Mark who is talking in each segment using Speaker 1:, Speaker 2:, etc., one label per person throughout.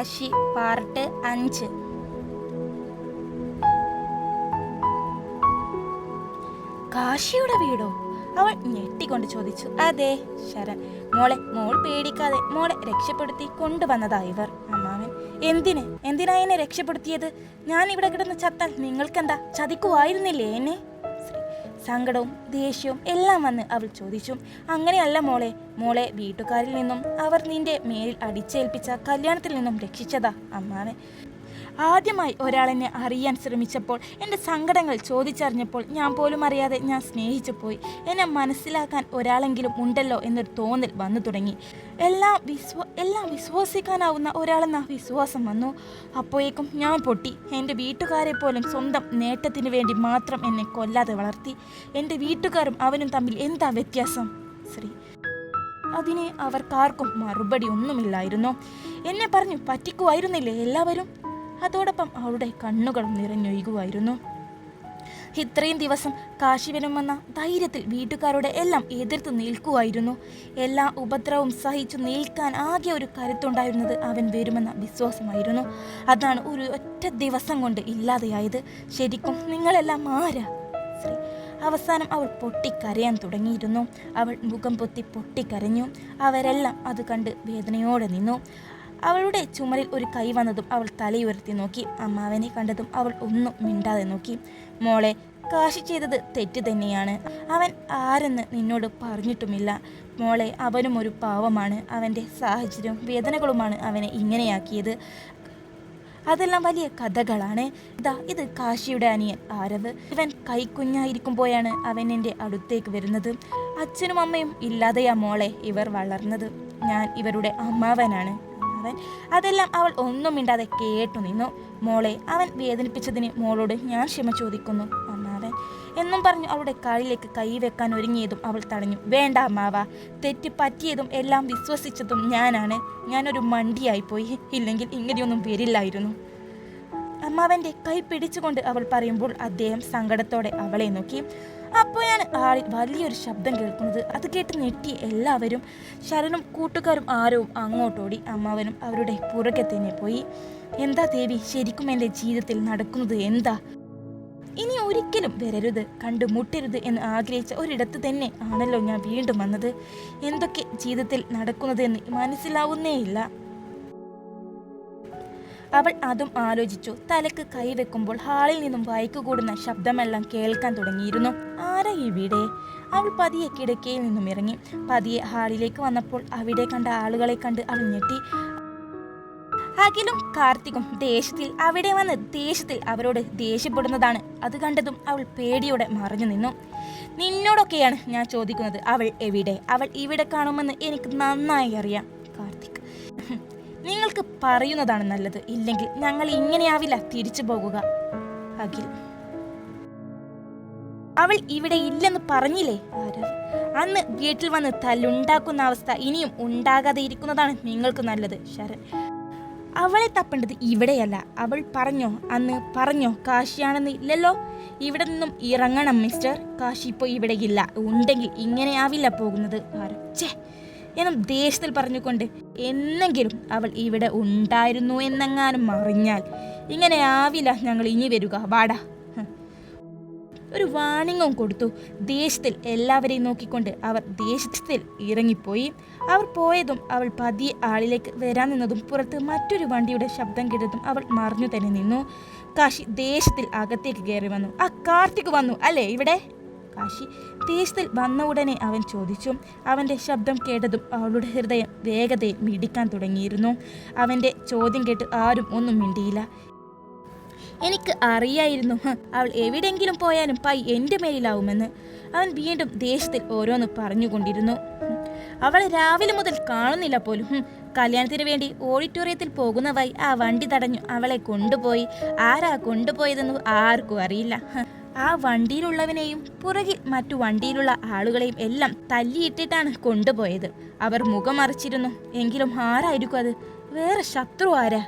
Speaker 1: Kashi part അഞ്ച്. കാശിയുടെ വീടോ? അവൾ ഞെട്ടിക്കൊണ്ട് ചോദിച്ചു. അതെ ശരൺ. മോളെ മോൾ പേടിക്കാതെ മോളെ രക്ഷപ്പെടുത്തി കൊണ്ടുവന്നതാ ഇവർ. അമ്മാവൻ എന്തിന്? എന്തിനാ എന്നെ രക്ഷപ്പെടുത്തിയത്? ഞാൻ ഇവിടെ കിടന്ന് ചത്താൽ നിങ്ങൾക്കെന്താ? ചതിക്കുവായിരുന്നില്ലേ എന്നെ? സങ്കടവും ദേഷ്യവും എല്ലാം വന്ന് അവൾ ചോദിച്ചു. അങ്ങനെയല്ല മോളെ മോളെ വീട്ടുകാരിൽ നിന്നും അവർ നിന്റെ മേലിൽ അടിച്ചേൽപ്പിച്ച കല്യാണത്തിൽ നിന്നും രക്ഷിച്ചതാ അമ്മാവൻ. ആദ്യമായി ഒരാളെന്നെ അറിയാൻ ശ്രമിച്ചപ്പോൾ എന്റെ സങ്കടങ്ങൾ ചോദിച്ചറിഞ്ഞപ്പോൾ ഞാൻ പോലും അറിയാതെ ഞാൻ സ്നേഹിച്ചു പോയി. എന്നെ മനസ്സിലാക്കാൻ ഒരാളെങ്കിലും ഉണ്ടല്ലോ എന്നൊരു തോന്നൽ വന്നു തുടങ്ങി. എല്ലാം വിശ്വ എല്ലാം വിശ്വസിക്കാനാവുന്ന ഒരാളെന്ന വിശ്വാസം വന്നു. അപ്പോഴേക്കും ഞാൻ പൊട്ടി. എന്റെ വീട്ടുകാരെ പോലും സ്വന്തം നേട്ടത്തിന് വേണ്ടി മാത്രം എന്നെ കൊല്ലാതെ വളർത്തി. എന്റെ വീട്ടുകാരും അവനും തമ്മിൽ എന്താ വ്യത്യാസം? ശ്രീ. അതിന് അവർക്കാർക്കും മറുപടി ഒന്നുമില്ലായിരുന്നു. എന്നെ പറഞ്ഞു പറ്റിക്കുമായിരുന്നില്ലേ എല്ലാവരും? അതോടൊപ്പം അവളുടെ കണ്ണുകളും നിറഞ്ഞൊഴുകുമായിരുന്നു. ഇത്രയും ദിവസം കാശി വരുമെന്ന ധൈര്യത്തിൽ വീട്ടുകാരുടെ എല്ലാം എതിർത്ത് നിൽക്കുമായിരുന്നു. എല്ലാ ഉപദ്രവവും സഹിച്ചു നിൽക്കാൻ ആകെ ഒരു കരുത്തുണ്ടായിരുന്നത് അവൻ വരുമെന്ന വിശ്വാസമായിരുന്നു. അതാണ് ഒരു ഒറ്റ ദിവസം കൊണ്ട് ഇല്ലാതെയായത്. ശരിക്കും നിങ്ങളെല്ലാം ആരാ? ശ്രീ അവസാനം അവൾ പൊട്ടിക്കരയാൻ തുടങ്ങിയിരുന്നു. അവൾ മുഖം പൊത്തി പൊട്ടിക്കരഞ്ഞു. അവരെല്ലാം അത് കണ്ട് വേദനയോടെ നിന്നു. അവളുടെ ചുമലിൽ ഒരു കൈ വന്നതും അവൾ തലയുയർത്തി നോക്കി. അമ്മാവനെ കണ്ടതും അവൾ ഒന്നും മിണ്ടാതെ നോക്കി. മോളെ കാശി ചെയ്തത് തെറ്റ് തന്നെയാണ്. അവൻ ആരെന്ന് നിന്നോട് പറഞ്ഞിട്ടുമില്ല. മോളെ അവനും ഒരു പാവമാണ്. അവന്റെ സാഹചര്യവും വേദനകളുമാണ് അവനെ ഇങ്ങനെയാക്കിയത്. അതെല്ലാം വലിയ കഥകളാണ്. ഇതാ ഇത് കാശിയുടെ അനിയൻ ആരവ്. ഇവൻ കൈക്കുഞ്ഞായിരിക്കുമ്പോഴാണ് അവൻ എന്റെ അടുത്തേക്ക് വരുന്നത്. അച്ഛനും അമ്മയും ഇല്ലാതെയാ മോളെ ഇവർ വളർന്നത്. ഞാൻ ഇവരുടെ അമ്മാവനാണ്. അവൻ. അതെല്ലാം അവൾ ഒന്നും മിണ്ടാതെ കേട്ടു നിന്നു. മോളെ അവൻ വേദനിപ്പിച്ചതിന് മോളോട് ഞാൻ ക്ഷമ ചോദിക്കുന്നു അമ്മാവൻ എന്നും പറഞ്ഞു അവളുടെ കാലിലേക്ക് കൈവെക്കാൻ ഒരുങ്ങിയതും അവൾ തടഞ്ഞു. വേണ്ട അമ്മാവ തെറ്റ് പറ്റിയതും എല്ലാം വിശ്വസിച്ചതും ഞാനാണ്. ഞാനൊരു മണ്ടിയായിപ്പോയി. ഇല്ലെങ്കിൽ ഇങ്ങനെയൊന്നും വരില്ലായിരുന്നു. അമ്മാവന്റെ കൈ പിടിച്ചുകൊണ്ട് അവൾ പറയുമ്പോൾ അദ്ദേഹം സങ്കടത്തോടെ അവളെ നോക്കി. അപ്പോഴാണ് ആളിൽ വലിയൊരു ശബ്ദം കേൾക്കുന്നത് അത് കേട്ട് ഞെട്ടി എല്ലാവരും ശരണും കൂട്ടുകാരും ആരവും അങ്ങോട്ടോടി അമ്മാവനും അവരുടെ പുറകെ തന്നെ പോയി. എന്താ ദേവി ശരിക്കും എന്റെ ജീവിതത്തിൽ നടക്കുന്നത് എന്താ? ഇനി ഒരിക്കലും വരരുത് കണ്ടുമുട്ടരുത് എന്ന് ആഗ്രഹിച്ച ഒരിടത്ത് തന്നെ ആണല്ലോ ഞാൻ വീണ്ടും വന്നത്. എന്തൊക്കെ ജീവിതത്തിൽ നടക്കുന്നത് എന്ന് മനസ്സിലാവുന്നേയില്ല. അവൾ അതും ആലോചിച്ചു. തലക്ക് കൈവെക്കുമ്പോൾ ഹാളിൽ നിന്നും വായിക്കു കൂടുന്ന ശബ്ദമെല്ലാം കേൾക്കാൻ തുടങ്ങിയിരുന്നു. ആരാ ഇവിടെ അവൾ പതിയെ കിടക്കയിൽ നിന്നും ഇറങ്ങി. പതിയെ ഹാളിലേക്ക് വന്നപ്പോൾ അവിടെ കണ്ട ആളുകളെ കണ്ട് അവൾ ഞെട്ടി. അഖിലും കാർത്തികും ദേശത്തിൽ അവിടെ വന്ന് ദേഷ്യത്തിൽ അവരോട് ദേഷ്യപ്പെടുന്നതാണ്. അത് കണ്ടതും അവൾ പേടിയോടെ മറിഞ്ഞു നിന്നു. നിന്നോടൊക്കെയാണ് ഞാൻ ചോദിക്കുന്നത്. അവൾ എവിടെ? അവൾ ഇവിടെ കാണുമെന്ന് എനിക്ക് നന്നായി അറിയാം. കാർത്തിക്. നിങ്ങൾക്ക് പറയുന്നതാണ് നല്ലത്. ഇല്ലെങ്കിൽ ഞങ്ങൾ ഇങ്ങനെയാവില്ല തിരിച്ചു പോകുക. അഖിൽ. അവൾ ഇവിടെ ഇല്ലെന്ന് പറഞ്ഞില്ലേ ആരവ് അന്ന് വീട്ടിൽ വന്ന് തല്ലുണ്ടാക്കുന്ന അവസ്ഥ ഇനിയും ഉണ്ടാകാതെ ഇരിക്കുന്നതാണ് നിങ്ങൾക്ക് നല്ലത് ശരൺ. അവളെ തപ്പേണ്ടത് ഇവിടെയല്ല. അവൾ പറഞ്ഞോ? അന്ന് പറഞ്ഞോ? കാശിയാണെന്ന് ഇല്ലല്ലോ? ഇവിടെ നിന്നും ഇറങ്ങണം മിസ്റ്റർ. കാശി ഇപ്പോൾ ഇവിടെ ഇല്ല. ഉണ്ടെങ്കിൽ ഇങ്ങനെയാവില്ല പോകുന്നത് ഛേ! എന്നും ദേഷ്യത്തിൽ പറഞ്ഞുകൊണ്ട് എന്നെങ്കിലും അവൾ ഇവിടെ ഉണ്ടായിരുന്നു എന്നെങ്ങാനും അറിഞ്ഞാൽ ഇങ്ങനെ ആവില്ല ഞങ്ങൾ ഇനി വരിക. വാടാ. ഒരു വാണിംഗും കൊടുത്തു. ദേഷ്യത്തിൽ എല്ലാവരെയും നോക്കിക്കൊണ്ട് അവർ ദേഷ്യത്തിൽ ഇറങ്ങിപ്പോയി. അവർ പോയതും അവൾ പതിയെ ആളിലേക്ക് വരാൻ നിന്നതും പുറത്ത് മറ്റൊരു വണ്ടിയുടെ ശബ്ദം കേട്ടതും അവൾ മറിഞ്ഞു തന്നെ നിന്നു. കാശി ദേഷ്യത്തിൽ അകത്തേക്ക് കയറി വന്നു. ആ കാർത്തിക് വന്നു അല്ലേ ഇവിടെ? കാശി. ദേഷ്യത്തിൽ വന്ന ഉടനെ അവൻ ചോദിച്ചു. അവന്റെ ശബ്ദം കേട്ടതും അവളുടെ ഹൃദയം വേഗതയിൽ മിടിക്കാൻ തുടങ്ങിയിരുന്നു. അവന്റെ ചോദ്യം കേട്ട് ആരും ഒന്നും മിണ്ടിയില്ല. എനിക്ക് അറിയായിരുന്നു. അവൾ എവിടെങ്കിലും പോയാലും പൈ എന്റെ മേലിലാവുമെന്ന്. അവൻ വീണ്ടും ദേശത്തിൽ ഓരോന്ന് പറഞ്ഞുകൊണ്ടിരുന്നു. അവൾ രാവിലെ മുതൽ കാണുന്നില്ല പോലും. കല്യാണത്തിന് വേണ്ടി ഓഡിറ്റോറിയത്തിൽ പോകുന്നവായി ആ വണ്ടി തടഞ്ഞു അവളെ കൊണ്ടുപോയി. ആരാ കൊണ്ടുപോയതെന്ന് ആർക്കും അറിയില്ല. ആ വണ്ടിയിലുള്ളവനെയും പുറകിൽ മറ്റു വണ്ടിയിലുള്ള ആളുകളെയും എല്ലാം തല്ലിയിട്ടിട്ടാണ് കൊണ്ടുപോയത്. അവർ മുഖം മറിച്ചിരുന്നു. എങ്കിലും ആരായിരിക്കും അത്? വേറെ ശത്രു ആരാ?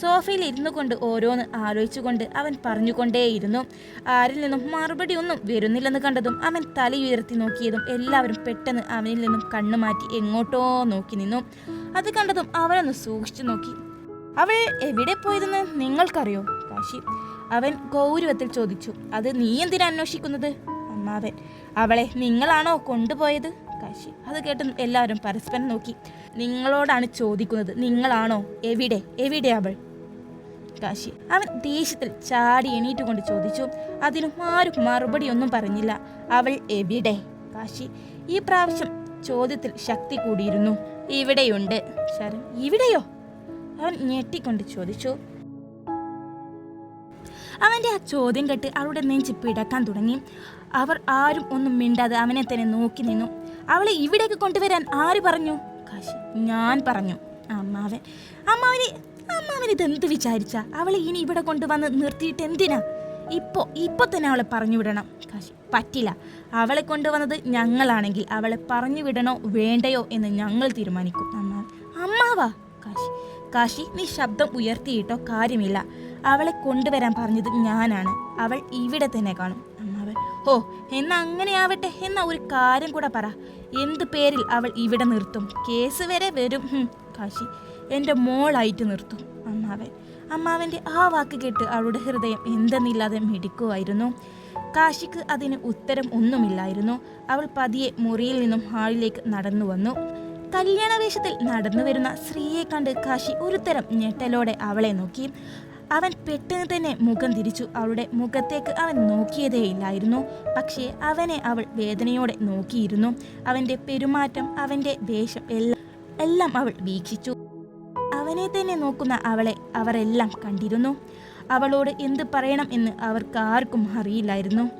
Speaker 1: സോഫയിൽ ഇരുന്നു കൊണ്ട് ഓരോന്ന് ആലോചിച്ചുകൊണ്ട് അവൻ പറഞ്ഞുകൊണ്ടേയിരുന്നു. ആരിൽ നിന്നും മറുപടി ഒന്നും വരുന്നില്ലെന്ന് കണ്ടതും അവൻ തലയുയർത്തി നോക്കിയതും എല്ലാവരും പെട്ടെന്ന് അവനിൽ നിന്നും കണ്ണു മാറ്റി എങ്ങോട്ടോ നോക്കി നിന്നു. അത് കണ്ടതും അവനൊന്ന് സൂക്ഷിച്ചു നോക്കി. അവൾ എവിടെ പോയതെന്ന് നിങ്ങൾക്കറിയോ കാശി? അവൻ ഗൗരവത്തിൽ ചോദിച്ചു അത് നീ എന്തിനാ അന്വേഷിക്കുന്നത്? അമ്മാവൻ അവളെ നിങ്ങളാണോ കൊണ്ടുപോയത്? കാശി. അത് കേട്ട് എല്ലാവരും പരസ്പരം നോക്കി. നിങ്ങളോടാണ് ചോദിക്കുന്നത് നിങ്ങളാണോ? എവിടെ? എവിടെ അവൾ? കാശി. അവൻ ദേഷ്യത്തിൽ ചാടി എണീറ്റ് കൊണ്ട് ചോദിച്ചു അതിനും ആരും മറുപടി ഒന്നും പറഞ്ഞില്ല. അവൾ എവിടെ? കാശി ഈ പ്രാവശ്യം ചോദ്യത്തിൽ ശക്തി കൂടിയിരുന്നു. ഇവിടെയുണ്ട്. ശരൺ ഇവിടെയോ? അവൻ ഞെട്ടിക്കൊണ്ട് ചോദിച്ചു അവന്റെ ആ ചോദ്യം കേട്ട് അവളുടെ നെഞ്ച് പിടക്കാൻ തുടങ്ങി. അവർ ആരും ഒന്നും മിണ്ടാതെ അവനെ തന്നെ നോക്കി നിന്നു. അവളെ ഇവിടേക്ക് കൊണ്ടുവരാൻ ആര് പറഞ്ഞു? കാശി ഞാൻ പറഞ്ഞു. അമ്മാവൻ. അമ്മാവന് അമ്മാവൻ ഇതെന്ത് വിചാരിച്ച? അവളെ ഇനി ഇവിടെ കൊണ്ടുവന്ന് നിർത്തിയിട്ട് എന്തിനാ? ഇപ്പോൾ ഇപ്പോൾ തന്നെ അവളെ പറഞ്ഞു വിടണം. കാശി പറ്റില്ല. അവളെ കൊണ്ടുവന്നത് ഞങ്ങളാണെങ്കിൽ അവളെ പറഞ്ഞു വിടണോ വേണ്ടയോ എന്ന് ഞങ്ങൾ തീരുമാനിക്കും. അമ്മാവ് അമ്മാവാ കാശി നീ ശബ്ദം ഉയർത്തിയിട്ടോ കാര്യമില്ല. അവളെ കൊണ്ടുവരാൻ പറഞ്ഞത് ഞാനാണ്. അവൾ ഇവിടെ തന്നെ കാണും. അമ്മാവൻ ഓ എന്നാ അങ്ങനെയാവട്ടെ എന്നാ ഒരു കാര്യം കൂടെ പറ. എന്ത് പേരിൽ അവൾ ഇവിടെ നിർത്തും? കേസ് വരെ വരും. കാശി എന്റെ മോളായിട്ട് നിർത്തും. അമ്മാവൻ അമ്മാവന്റെ ആ വാക്ക് കേട്ട് അവളുടെ ഹൃദയം എന്തെന്നില്ലാതെ മിടിക്കുമായിരുന്നു കാശിക്ക് അതിന് ഉത്തരം ഒന്നുമില്ലായിരുന്നു. അവൾ പതിയെ മുറിയിൽ നിന്നും ഹാളിലേക്ക് നടന്നു വന്നു കല്യാണ വേഷത്തിൽ നടന്നു വരുന്ന സ്ത്രീയെ കണ്ട് കാശി ഒരുതരം ഞെട്ടലോടെ അവളെ നോക്കി. അവൻ പെട്ടെന്ന് തന്നെ മുഖം തിരിച്ചു. അവളുടെ മുഖത്തേക്ക് അവൻ നോക്കിയതേയില്ലായിരുന്നു പക്ഷേ അവനെ അവൾ വേദനയോടെ നോക്കിയിരുന്നു. അവന്റെ പെരുമാറ്റം അവന്റെ വേഷം എല്ലാം എല്ലാം അവൾ വീക്ഷിച്ചു. അവനെ തന്നെ നോക്കുന്ന അവളെ അവരെല്ലാം കണ്ടിരുന്നു. അവളോട് എന്ത് പറയണം എന്ന് അവർക്ക് ആർക്കും അറിയില്ലായിരുന്നു.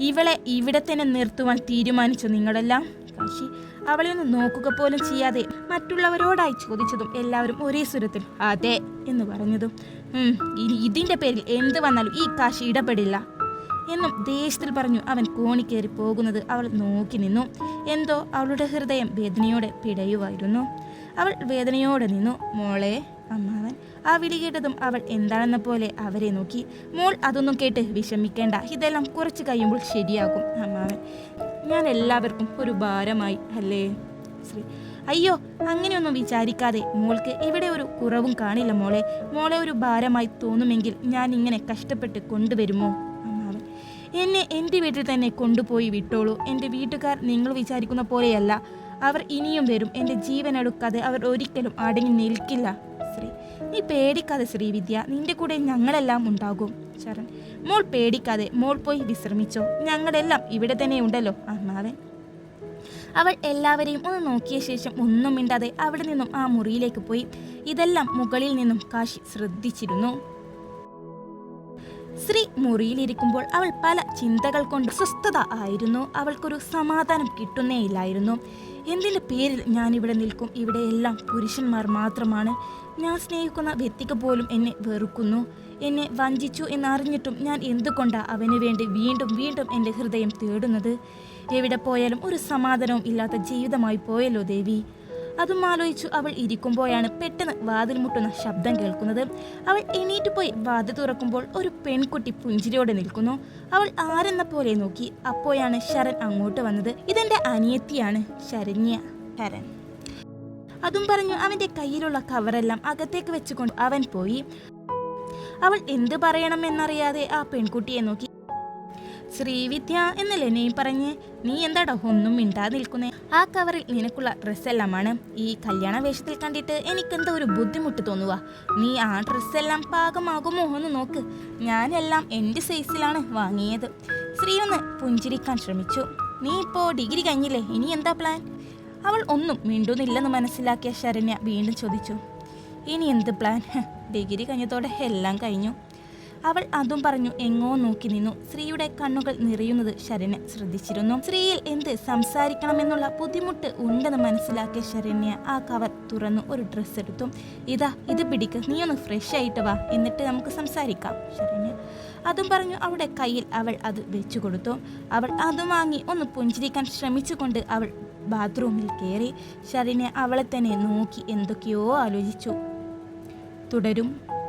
Speaker 1: ഇവളെ ഇവിടെ തന്നെ നിർത്തുവാൻ തീരുമാനിച്ചു നിങ്ങളെല്ലാം? കാശി അവളെ ഒന്ന് നോക്കുക പോലും ചെയ്യാതെ മറ്റുള്ളവരോടായി ചോദിച്ചതും എല്ലാവരും ഒരേ സ്വരത്തിൽ അതെ എന്ന് പറഞ്ഞതും "ഉം, ഇതിന്റെ പേരിൽ എന്ത് വന്നാലും ഈ കാശ് ഇടപെടില്ല എന്നും ദേഷ്യത്തിൽ പറഞ്ഞു അവൻ കോണി കോണിക്കേറി പോകുന്നത് അവൾ നോക്കി നിന്നു. എന്തോ അവളുടെ ഹൃദയം വേദനയോടെ പിടയുമായിരുന്നു. അവൾ വേദനയോടെ നിന്നു. മോളെ അമ്മാവൻ ആ വിളി കേട്ടതും അവൾ എന്താണെന്ന പോലെ അവരെ നോക്കി. മോൾ അതൊന്നും കേട്ട് വിഷമിക്കേണ്ട. ഇതെല്ലാം കുറച്ച് കഴിയുമ്പോൾ ശരിയാകും അമ്മാവൻ. ഞാൻ എല്ലാവർക്കും ഒരു ഭാരമായി അല്ലേ? ശ്രീ അയ്യോ അങ്ങനെയൊന്നും വിചാരിക്കാതെ മോൾക്ക് ഇവിടെ ഒരു കുറവും കാണില്ല മോളെ. മോളെ ഒരു ഭാരമായി തോന്നുമെങ്കിൽ ഞാൻ ഇങ്ങനെ കഷ്ടപ്പെട്ട് കൊണ്ടുവരുമോ? അമ്മാവൻ എന്നെ എന്റെ വീട്ടിൽ തന്നെ കൊണ്ടുപോയി വിട്ടോളൂ. എന്റെ വീട്ടുകാർ നിങ്ങൾ വിചാരിക്കുന്ന പോലെയല്ല. അവർ ഇനിയും വരും. എന്റെ ജീവനെടുക്കാതെ അവർ ഒരിക്കലും അടങ്ങി നിൽക്കില്ല. ശ്രീ. നീ പേടിക്കാതെ ശ്രീവിദ്യ നിന്റെ കൂടെ ഞങ്ങളെല്ലാം ഉണ്ടാകും. ശരൺ. മോൾ പേടിക്കാതെ മോൾ പോയി വിശ്രമിച്ചോ. ഞങ്ങളെല്ലാം ഇവിടെ തന്നെ ഉണ്ടല്ലോ അമ്മാവൻ അവൾ എല്ലാവരെയും ഒന്ന് നോക്കിയ ശേഷം ഒന്നും മിണ്ടാതെ അവിടെ നിന്നും ആ മുറിയിലേക്ക് പോയി. ഇതെല്ലാം മുകളിൽ നിന്നും കാശി ശ്രദ്ധിച്ചിരുന്നു. ശ്രീ മുറിയിലിരിക്കുമ്പോൾ അവൾ പല ചിന്തകൾ കൊണ്ട് സ്വസ്ഥത ആയിരുന്നു. അവൾക്കൊരു സമാധാനം കിട്ടുന്നേയില്ലായിരുന്നു. എന്തിന്റെ പേരിൽ ഞാനിവിടെ നിൽക്കും? ഇവിടെ എല്ലാം പുരുഷന്മാർ മാത്രമാണ്. ഞാൻ സ്നേഹിക്കുന്ന വ്യക്തിക്ക് പോലും എന്നെ വെറുക്കുന്നു. എന്നെ വഞ്ചിച്ചു എന്നറിഞ്ഞിട്ടും ഞാൻ എന്തുകൊണ്ടാണ് അവന് വേണ്ടി വീണ്ടും വീണ്ടും എന്റെ ഹൃദയം തേടുന്നത്? എവിടെ പോയാലും ഒരു സമാധാനവും ഇല്ലാത്ത ജീവിതമായി പോയല്ലോ ദേവി. അതും ആലോചിച്ചു അവൾ ഇരിക്കുമ്പോഴാണ് പെട്ടെന്ന് വാതിൽ മുട്ടുന്ന ശബ്ദം കേൾക്കുന്നത്. അവൾ എണീറ്റ് പോയി വാതിൽ തുറക്കുമ്പോൾ ഒരു പെൺകുട്ടി പുഞ്ചിരിയോടെ നിൽക്കുന്നു. അവൾ ആരെന്ന പോലെ നോക്കി. അപ്പോഴാണ് ശരൺ അങ്ങോട്ട് വന്നത്. ഇതെന്റെ അനിയത്തിയാണ് ശരണ്യ. ശരൺ. അതും പറഞ്ഞു അവന്റെ കയ്യിലുള്ള കവറെല്ലാം അകത്തേക്ക് വെച്ചുകൊണ്ട് അവൻ പോയി. അവൾ എന്ത് പറയണമെന്നറിയാതെ ആ പെൺകുട്ടിയെ നോക്കി. ശ്രീവിദ്യ എന്നല്ലേ നീ പറഞ്ഞ് നീ എന്താടോ ഒന്നും മിണ്ടാതെ നിൽക്കുന്നേ? ആ കവറിൽ നിനക്കുള്ള ഡ്രസ്സെല്ലാമാണ് ഈ കല്യാണ വേഷത്തിൽ കണ്ടിട്ട് എനിക്കെന്തോ ഒരു ബുദ്ധിമുട്ട് തോന്നുക നീ ആ ഡ്രസ്സെല്ലാം പാകമാകുമോ എന്ന് നോക്ക്. ഞാനെല്ലാം എന്റെ സൈസിലാണ് വാങ്ങിയത്. ശ്രീ ഒന്ന് പുഞ്ചിരിക്കാൻ ശ്രമിച്ചു. നീ ഇപ്പോൾ ഡിഗ്രി കഴിഞ്ഞില്ലേ? ഇനി എന്താ പ്ലാൻ അവൾ ഒന്നും മിണ്ടുന്നില്ലെന്ന് മനസ്സിലാക്കിയ ശരണ്യ വീണ്ടും ചോദിച്ചു. ഇനി എന്ത് പ്ലാൻ ഡിഗ്രി കഴിഞ്ഞതോടെ എല്ലാം കഴിഞ്ഞു. അവൾ അതും പറഞ്ഞു എങ്ങോ നോക്കി നിന്നു. ശ്രീയുടെ കണ്ണുകൾ നിറയുന്നത് ശരണ്യ ശ്രദ്ധിച്ചിരുന്നു. ശ്രീയിൽ എന്ത് സംസാരിക്കണമെന്നുള്ള ബുദ്ധിമുട്ട് ഉണ്ടെന്ന് മനസ്സിലാക്കിയ ശരണ്യ ആ കവർ തുറന്നു ഒരു ഡ്രസ്സ് എടുത്തു. ഇതാ ഇത് പിടിക്ക്. നീ ഒന്ന് ഫ്രഷ് ആയിട്ട് വാ. എന്നിട്ട് നമുക്ക് സംസാരിക്കാം ശരണ്യ. അതും പറഞ്ഞു അവളുടെ കയ്യിൽ അവൾ അത് വെച്ചു കൊടുത്തു. അവൾ അതും വാങ്ങി ഒന്ന് പുഞ്ചിരിക്കാൻ ശ്രമിച്ചുകൊണ്ട് അവൾ ബാത്റൂമിൽ കയറി ശരണ്യ അവളെ തന്നെ നോക്കി എന്തൊക്കെയോ ആലോചിച്ചു. തുടരും.